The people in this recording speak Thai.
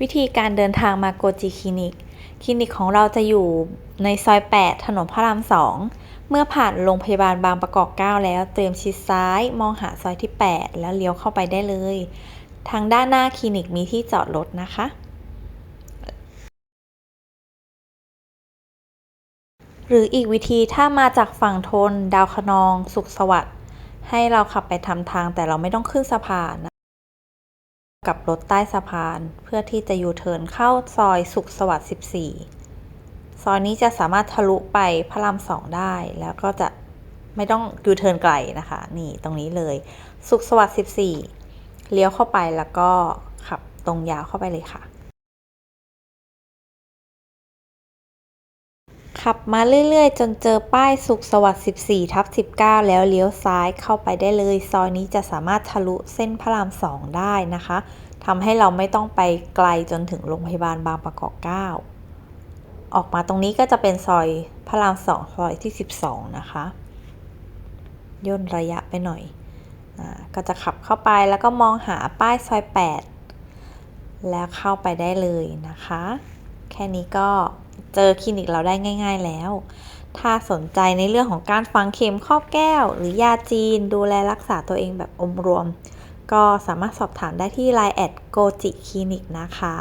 วิธีการเดินทางมาโกจิคลินิก คลินิกของเราจะอยู่ในซอย 8 ถนนพระราม 2 เมื่อผ่านโรงพยาบาลบางประกอบ 9 แล้วเตรียมชิดซ้าย มองหาซอยที่ 8 แล้วเลี้ยวเข้าไปได้เลย ทางด้านหน้าคลินิกมีที่จอดรถนะคะ หรืออีกวิธีถ้ามาจากฝั่งทน ดาวคะนอง สุขสวัสดิ์ให้เราขับไปทำทางแต่เราไม่ต้องขึ้นสะพานนะ กับรถใต้สะพาน เพื่อที่จะยูเทิร์นเข้าซอยสุขสวัสดิ์ 14 ซอยนี้จะสามารถทะลุไปพระรามสองได้ แล้วก็จะไม่ต้องยูเทิร์นไกลนะคะ นี่ตรงนี้เลย สุขสวัสดิ์ 14 เลี้ยวเข้าไปแล้วก็ขับตรงยาวเข้าไปเลยค่ะ ขับมาเรื่อยๆ จนเจอป้ายสุขสวัสดิ์14ทับ19 แล้วเลี้ยวซ้ายเข้าไปได้เลย ซอยนี้จะสามารถทะลุเส้นพระราม 2 ได้นะคะทำให้เราไม่ต้องไปไกลจนถึงโรงพยาบาลบางประกอบ 9 ออกมาตรงนี้ก็จะเป็นซอยพระราม 2 ซอยที่ 12 นะคะ ย่นระยะไปหน่อยอก็จะขับเข้าไปแล้วก็มองหาป้ายซอย 8 แล้วเข้าไปได้เลยนะคะ แค่นี้ก็เจอคลินิกเราได้ง่าย ๆแล้ว ถ้าสนใจในเรื่องของการฝังเข็มครอบแก้ว หรือยาจีนดูแลรักษาตัวเองแบบอมรวม ก็สามารถสอบถามได้ที่ Line แอดโกจิคลินิกนะคะ